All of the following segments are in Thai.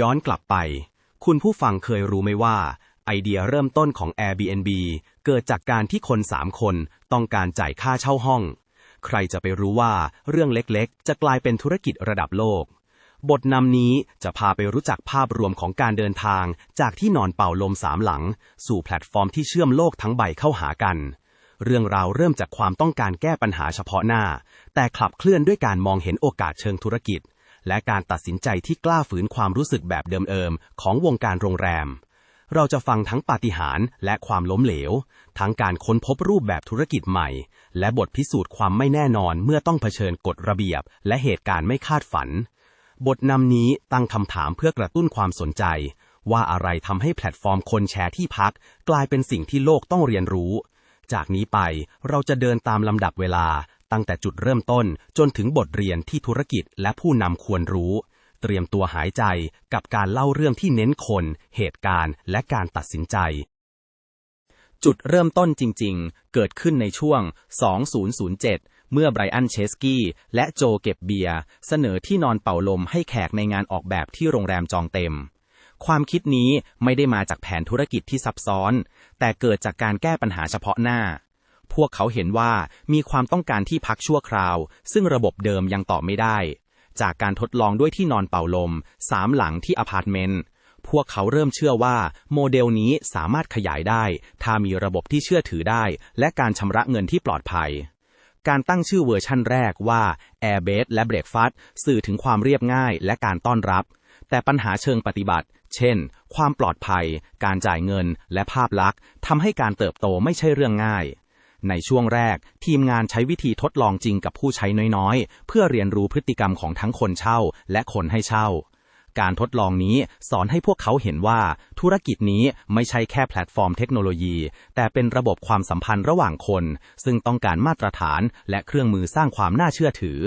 ย้อนกลับไป คุณผู้ฟังเคยรู้ไหมว่า ไอเดียเริ่มต้นของ Airbnb เกิดจากการที่คนสามคนต้องการจ่ายค่าเช่าห้อง ใครจะไปรู้ว่าเรื่องเล็กๆ จะกลายเป็นธุรกิจระดับโลก บทนำนี้จะพาไปรู้จักภาพรวมของการเดินทาง จากที่นอนเป่าลมสามหลัง สู่แพลตฟอร์มที่เชื่อมโลกทั้งใบเข้าหากันเรื่องราวเริ่มจากความต้องการแก้ปัญหาเฉพาะหน้า แต่ขับเคลื่อนด้วยการมองเห็นโอกาสเชิงธุรกิจ และการตัดสินใจที่กล้าฝืนความรู้สึกแบบเดิมๆของวงการโรงแรม เราจะฟังทั้งปาฏิหาริย์และความล้มเหลว ทั้งการค้นพบรูปแบบธุรกิจใหม่ และบทพิสูจน์ความไม่แน่นอนเมื่อต้องเผชิญกฎระเบียบ และเหตุการณ์ไม่คาดฝัน บทนำนี้ตั้งคำถามเพื่อกระตุ้นความสนใจ ว่าอะไรทำให้แพลตฟอร์มคนแชร์ที่พัก กลายเป็นสิ่งที่โลกต้องเรียนรู้จากนี้ไปเราจะเดินตามลำดับเวลา ตั้งแต่จุดเริ่มต้นจนถึงบทเรียนที่ธุรกิจและผู้นำควรรู้ เตรียมตัวหายใจกับการเล่าเรื่องที่เน้นคน เหตุการณ์และการตัดสินใจ จุดเริ่มต้นจริง ๆ เกิดขึ้นในช่วง 2007 เมื่อไบรอันเชสกี้และโจเก็บเบียร์เสนอที่นอนเป่าลมให้แขกในงานออกแบบที่โรงแรมจองเต็มความคิดนี้ไม่ได้มาจากแผนธุรกิจที่ซับซ้อน แต่เกิดจากการแก้ปัญหาเฉพาะหน้า พวกเขาเห็นว่ามีความต้องการที่พักชั่วคราว ซึ่งระบบเดิมยังตอบไม่ได้ จากการทดลองด้วยที่นอนเป่าลมสามหลังที่อพาร์ตเมนต์พวกเขาเริ่มเชื่อว่าโมเดลนี้สามารถขยายได้ ถ้ามีระบบที่เชื่อถือได้ และการชำระเงินที่ปลอดภัย การตั้งชื่อเวอร์ชั่นแรกว่า Airbase และ Breakfast สื่อถึงความเรียบง่ายและการต้อนรับ แต่ปัญหาเชิงปฏิบัติ เช่น ความปลอดภัย การจ่ายเงิน และภาพลักษณ์ทำให้การเติบโตไม่ใช่เรื่องง่าย ในช่วงแรก ทีมงานใช้วิธีทดลองจริงกับผู้ใช้น้อยๆ เพื่อเรียนรู้พฤติกรรมของทั้งคนเช่า และคนให้เช่า การทดลองนี้สอนให้พวกเขาเห็นว่า ธุรกิจนี้ไม่ใช่แค่แพลตฟอร์มเทคโนโลยี แต่เป็นระบบความสัมพันธ์ระหว่างคน ซึ่งต้องการมาตรฐานและเครื่องมือสร้างความน่าเชื่อถือ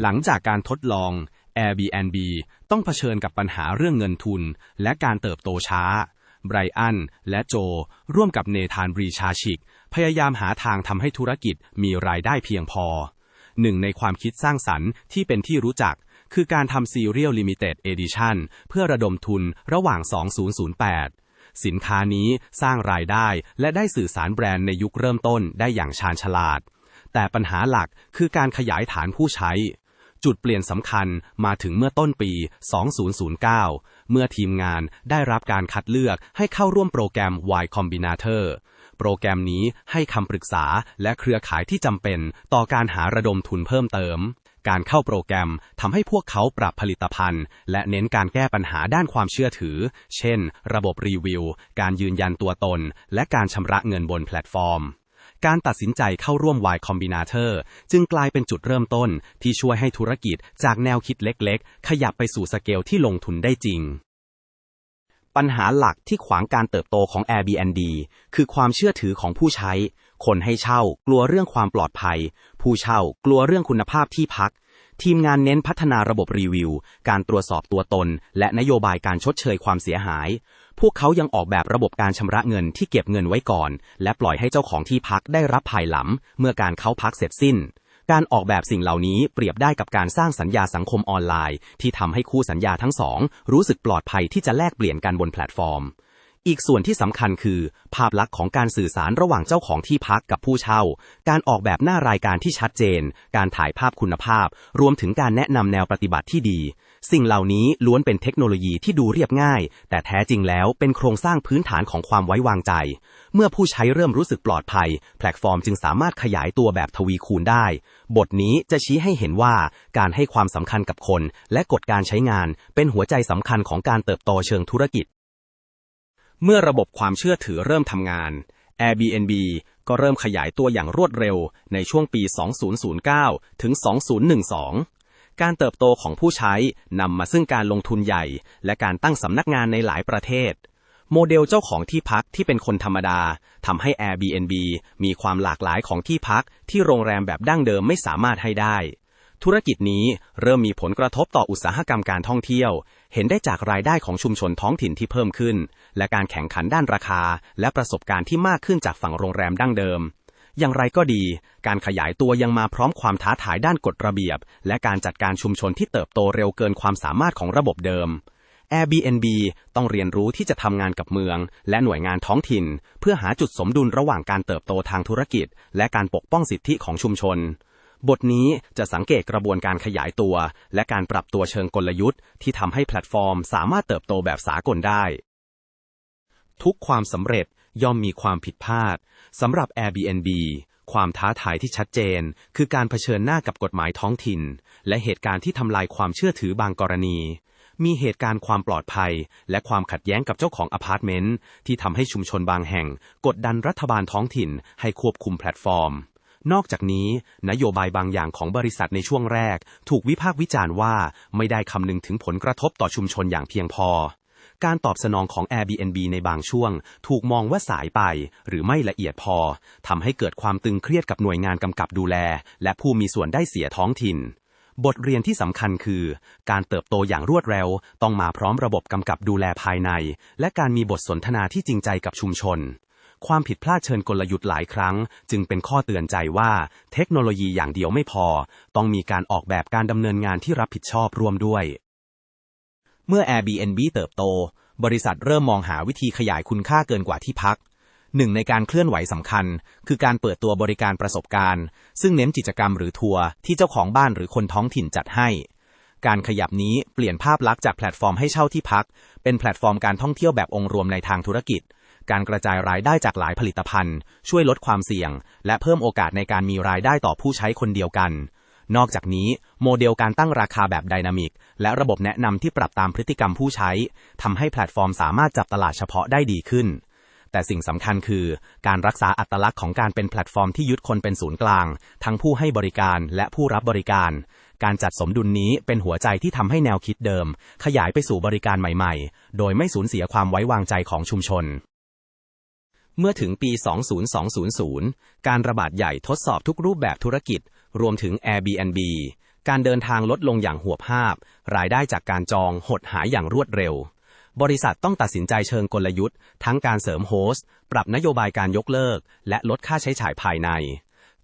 หลังจากการทดลอง Airbnb ต้องเผชิญกับปัญหาเรื่องเงินทุน และการเติบโตช้าไบรอันและโจ ร่วมกับเนธานบรีชาชิก พยายามหาทางทำให้ธุรกิจมีรายได้เพียงพอ หนึ่งในความคิดสร้างสรรค์ที่เป็นที่รู้จัก คือการทำ Serial Limited Edition เพื่อระดมทุนระหว่าง 2008 สินค้านี้สร้างรายได้และได้สื่อสารแบรนด์ในยุคเริ่มต้นได้อย่างชาญฉลาด แต่ปัญหาหลักคือการขยายฐานผู้ใช้จุดเปลี่ยนสำคัญมาถึงเมื่อต้นปี 2009 เมื่อทีมงานได้รับการคัดเลือกให้เข้าร่วมโปรแกรม Y Combinator โปรแกรมนี้ให้คำปรึกษาและเครือข่ายที่จำเป็น ต่อการหาระดมทุนเพิ่มเติม การเข้าโปรแกรมทำให้พวกเขาปรับผลิตภัณฑ์ และเน้นการแก้ปัญหาด้านความเชื่อถือ เช่น ระบบรีวิว การยืนยันตัวตน และการชำระเงินบนแพลตฟอร์มการตัดสินใจเข้าร่วม Y Combinator จึงกลายเป็นจุดเริ่มต้นที่ช่วยให้ธุรกิจจากแนวคิดเล็กๆ ขยับไปสู่สเกลที่ลงทุนได้จริง ปัญหาหลักที่ขวางการเติบโตของ Airbnb คือความเชื่อถือของผู้ใช้ คนให้เช่ากลัวเรื่องความปลอดภัย ผู้เช่ากลัวเรื่องคุณภาพที่พัก ทีมงานเน้นพัฒนาระบบรีวิว การตรวจสอบตัวตน และนโยบายการชดเชยความเสียหาย พวกเขายังออกแบบระบบการชำระเงินที่เก็บเงินไว้ก่อน และปล่อยให้เจ้าของที่พักได้รับภายหลังเมื่อการเข้าพักเสร็จสิ้น การออกแบบสิ่งเหล่านี้เปรียบได้กับการสร้างสัญญาสังคมออนไลน์ ที่ทำให้คู่สัญญาทั้งสอง รู้สึกปลอดภัยที่จะแลกเปลี่ยนกันบนแพลตฟอร์ม อีกส่วนที่สำคัญคือ ภาพลักษณ์ของการสื่อสารระหว่างเจ้าของที่พักกับผู้เช่า การออกแบบหน้ารายการที่ชัดเจน การถ่ายภาพคุณภาพ รวมถึงการแนะนำแนวปฏิบัติที่ดี สิ่งเหล่านี้ล้วนเป็นเทคโนโลยีที่ดูเรียบง่าย แต่แท้จริงแล้วเป็นโครงสร้างพื้นฐานของความไว้วางใจ เมื่อผู้ใช้เริ่มรู้สึกปลอดภัย แพลตฟอร์มจึงสามารถขยายตัวแบบทวีคูณได้ บทนี้จะชี้ให้เห็นว่าการให้ความสำคัญกับคน และกฎการใช้งาน เป็นหัวใจสำคัญของการเติบโตเชิงธุรกิจ เมื่อระบบความเชื่อถือเริ่มทำงาน Airbnb ก็เริ่มขยายตัวอย่างรวดเร็วในช่วงปี 2009 ถึง 2012 การเติบโตของผู้ใช้นำมาซึ่งการลงทุนใหญ่ และการตั้งสำนักงานในหลายประเทศ โมเดลเจ้าของที่พักที่เป็นคนธรรมดาทำให้ Airbnb มีความหลากหลายของที่พักที่โรงแรมแบบดั้งเดิมไม่สามารถให้ได้ ธุรกิจนี้เริ่มมีผลกระทบต่ออุตสาหกรรมการท่องเที่ยว เห็นได้จากรายได้ของชุมชนท้องถิ่นที่เพิ่มขึ้น และการแข่งขันด้านราคา และประสบการณ์ที่มากขึ้นจากฝั่งโรงแรมดั้งเดิม อย่างไรก็ดี การขยายตัวยังมาพร้อมความท้าทายด้านกฎระเบียบ และการจัดการชุมชนที่เติบโตเร็วเกินความสามารถของระบบเดิม Airbnb ต้องเรียนรู้ที่จะทำงานกับเมือง และหน่วยงานท้องถิ่น เพื่อหาจุดสมดุลระหว่างการเติบโตทางธุรกิจ และการปกป้องสิทธิของชุมชน บทนี้จะสังเกตกระบวนการขยายตัว และการปรับตัวเชิงกลยุทธ์ที่ทำให้แพลตฟอร์ม สามารถเติบโตแบบสากลได้ ทุกความสำเร็จย่อมมีความผิดพลาดสำหรับ Airbnb ความท้าทายที่ชัดเจน คือการเผชิญหน้ากับกฎหมายท้องถิ่น และเหตุการณ์ที่ทำลายความเชื่อถือบางกรณี มีเหตุการณ์ความปลอดภัย และความขัดแย้งกับเจ้าของอพาร์ตเมนต์ที่ทำให้ชุมชนบางแห่ง กดดันรัฐบาลท้องถิ่น ให้ควบคุมแพลตฟอร์ม นอกจากนี้ นโยบายบางอย่างของบริษัทในช่วงแรก ถูกวิพากษ์วิจารณ์ว่าไม่ได้คำนึงถึงผลกระทบต่อชุมชนอย่างเพียงพอ การตอบสนองของ Airbnb ในบางช่วง ถูกมองว่าสายไป หรือไม่ละเอียดพอทำให้เกิดความตึงเครียดกับหน่วยงานกำกับดูแล และผู้มีส่วนได้เสียท้องถิ่น บทเรียนที่สำคัญคือ การเติบโตอย่างรวดเร็ว ต้องมาพร้อมระบบกำกับดูแลภายใน และการมีบทสนทนาที่จริงใจกับชุมชน ความผิดพลาดเชิญกลยุทธ์หลายครั้ง จึงเป็นข้อเตือนใจว่า เทคโนโลยีอย่างเดียวไม่พอ ต้องมีการออกแบบการดำเนินงานที่รับผิดชอบร่วมด้วย เมื่อ Airbnb เติบโต บริษัทเริ่มมองหาวิธีขยายคุณค่าเกินกว่าที่พัก หนึ่งในการเคลื่อนไหวสำคัญ คือการเปิดตัวบริการประสบการณ์ ซึ่งเน้นกิจกรรมหรือทัวร์ที่เจ้าของบ้านหรือคนท้องถิ่นจัดให้ การขยับนี้เปลี่ยนภาพลักษณ์จากแพลตฟอร์มให้เช่าที่พัก เป็นแพลตฟอร์มการท่องเที่ยวแบบองค์รวมในทางธุรกิจ การกระจายรายได้จากหลายผลิตภัณฑ์ ช่วยลดความเสี่ยง และเพิ่มโอกาสในการมีรายได้ต่อผู้ใช้คนเดียวกันนอกจากนี้ โมเดลการตั้งราคาแบบไดนามิก และระบบแนะนำที่ปรับตามพฤติกรรมผู้ใช้ทำให้แพลตฟอร์มสามารถจับตลาดเฉพาะได้ดีขึ้น แต่สิ่งสำคัญคือ การรักษาอัตลักษณ์ของการเป็นแพลตฟอร์มที่ยึดคนเป็นศูนย์กลาง ทั้งผู้ให้บริการและผู้รับบริการ การจัดสมดุลนี้เป็นหัวใจที่ทำให้แนวคิดเดิม ขยายไปสู่บริการใหม่ๆ โดยไม่สูญเสียความไว้วางใจของชุมชนเมื่อถึงปี 20200 การระบาดใหญ่ทดสอบทุกรูปแบบธุรกิจ รวมถึง Airbnb การเดินทางลดลงอย่างหัวภาพ รายได้จากการจองหดหายอย่างรวดเร็ว บริษัทต้องตัดสินใจเชิงกลยุทธ์ ทั้งการเสริมโฮสต์ ปรับนโยบายการยกเลิก และลดค่าใช้จ่ายภายใน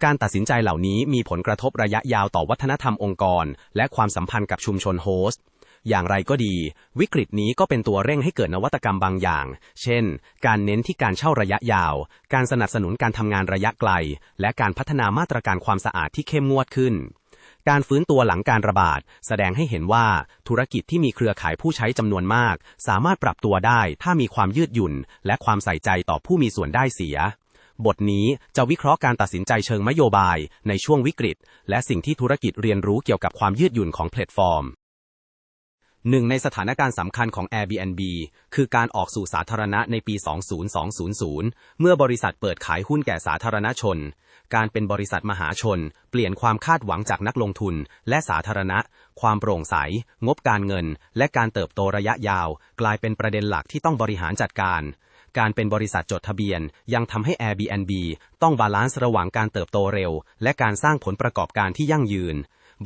การตัดสินใจเหล่านี้มีผลกระทบระยะยาวต่อวัฒนธรรมองค์กร และความสัมพันธ์กับชุมชนโฮสต์อย่างไรก็ดี วิกฤตนี้ก็เป็นตัวเร่งให้เกิดนวัตกรรมบางอย่าง เช่น การเน้นที่การเช่าระยะยาว การสนับสนุนการทำงานระยะไกล และการพัฒนามาตรการความสะอาดที่เข้มงวดขึ้น การฟื้นตัวหลังการระบาด แสดงให้เห็นว่าธุรกิจที่มีเครือข่ายผู้ใช้จำนวนมาก สามารถปรับตัวได้ถ้ามีความยืดหยุ่น และความใส่ใจต่อผู้มีส่วนได้เสีย บทนี้จะวิเคราะห์การตัดสินใจเชิงนโยบาย ในช่วงวิกฤต และสิ่งที่ธุรกิจเรียนรู้เกี่ยวกับความยืดหยุ่นของแพลตฟอร์มหนึ่งในสถานการณ์สำคัญของ Airbnb คือการออกสู่สาธารณะในปี 20200 เมื่อบริษัทเปิดขายหุ้นแก่สาธารณชน การเป็นบริษัทมหาชน เปลี่ยนความคาดหวังจากนักลงทุน และสาธารณะ ความโปร่งใส งบการเงิน และการเติบโตระยะยาว กลายเป็นประเด็นหลักที่ต้องบริหารจัดการ การเป็นบริษัทจดทะเบียน ยังทำให้ Airbnb ต้องบาลานซ์ระหว่างการเติบโตเร็ว และการสร้างผลประกอบการที่ยั่งยืน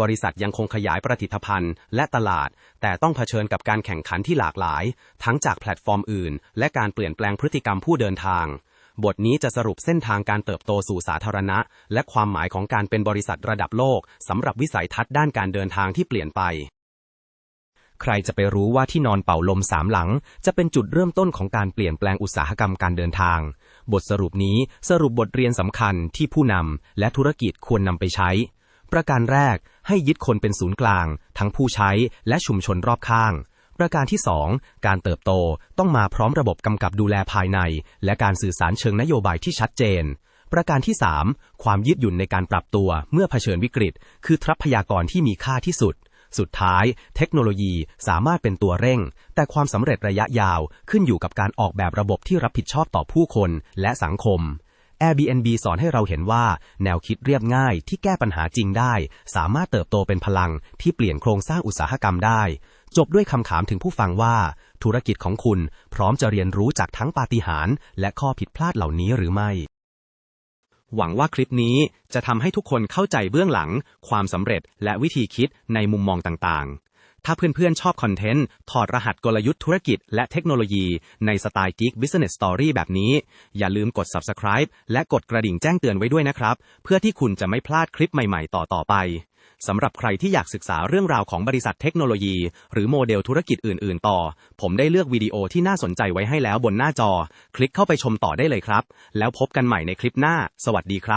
บริษัทยังคงขยายประสิทธิภัณฑ์ และตลาด แต่ต้องเผชิญกับการแข่งขันที่หลากหลาย ทั้งจากแพลตฟอร์มอื่น และการเปลี่ยนแปลงพฤติกรรมผู้เดินทาง บทนี้จะสรุปเส้นทางการเติบโตสู่สาธารณะ และความหมายของการเป็นบริษัทระดับโลกสำหรับวิสัยทัศน์ด้านการเดินทางที่เปลี่ยนไป ใครจะไปรู้ว่าที่นอนเป่าลมสามหลัง จะเป็นจุดเริ่มต้นของการเปลี่ยนแปลงอุตสาหกรรมการเดินทาง บทสรุปนี้สรุปบทเรียนสำคัญที่ผู้นำและธุรกิจควรนำไปใช้ ประการแรกให้ยึดคนเป็นศูนย์กลาง ทั้งผู้ใช้และชุมชนรอบข้าง ประการที่ 2 การเติบโตต้องมาพร้อมระบบกำกับดูแลภายใน และการสื่อสารเชิงนโยบายที่ชัดเจน ประการที่ 3 ความยืดหยุ่นในการปรับตัวเมื่อเผชิญวิกฤต คือทรัพยากรที่มีค่าที่สุด สุดท้าย เทคโนโลยีสามารถเป็นตัวเร่ง แต่ความสำเร็จระยะยาวขึ้นอยู่กับการออกแบบระบบที่รับผิดชอบต่อผู้คนและสังคม Airbnb สอนให้เราเห็นว่า แนวคิดเรียบง่ายที่แก้ปัญหาจริงได้ สามารถเติบโตเป็นพลังที่เปลี่ยนโครงสร้างอุตสาหกรรมได้ จบด้วยคำถามถึงผู้ฟังว่า ธุรกิจของคุณพร้อมจะเรียนรู้จากทั้งปาฏิหาริย์และข้อผิดพลาดเหล่านี้หรือไม่ หวังว่าคลิปนี้จะทำให้ทุกคนเข้าใจเบื้องหลัง ความสำเร็จและวิธีคิดในมุมมองต่างๆ ถ้าเพื่อนๆ ชอบคอนเทนต์ ถอดรหัสกลยุทธ์ธุรกิจและเทคโนโลยีในสไตล์ Geek Business Story แบบนี้ อย่าลืมกด subscribe และกดกระดิ่งแจ้งเตือนไว้ด้วยนะครับ เพื่อที่คุณจะไม่พลาดคลิปใหม่ๆ ต่อๆไป สำหรับใครที่อยากศึกษาเรื่องราวของบริษัทเทคโนโลยี หรือโมเดลธุรกิจอื่น ๆ ต่อ ผมได้เลือกวิดีโอที่น่าสนใจไว้ให้แล้วบนหน้าจอ คลิกเข้าไปชมต่อได้เลยครับ แล้วพบกันใหม่ในคลิปหน้า สวัสดีครับ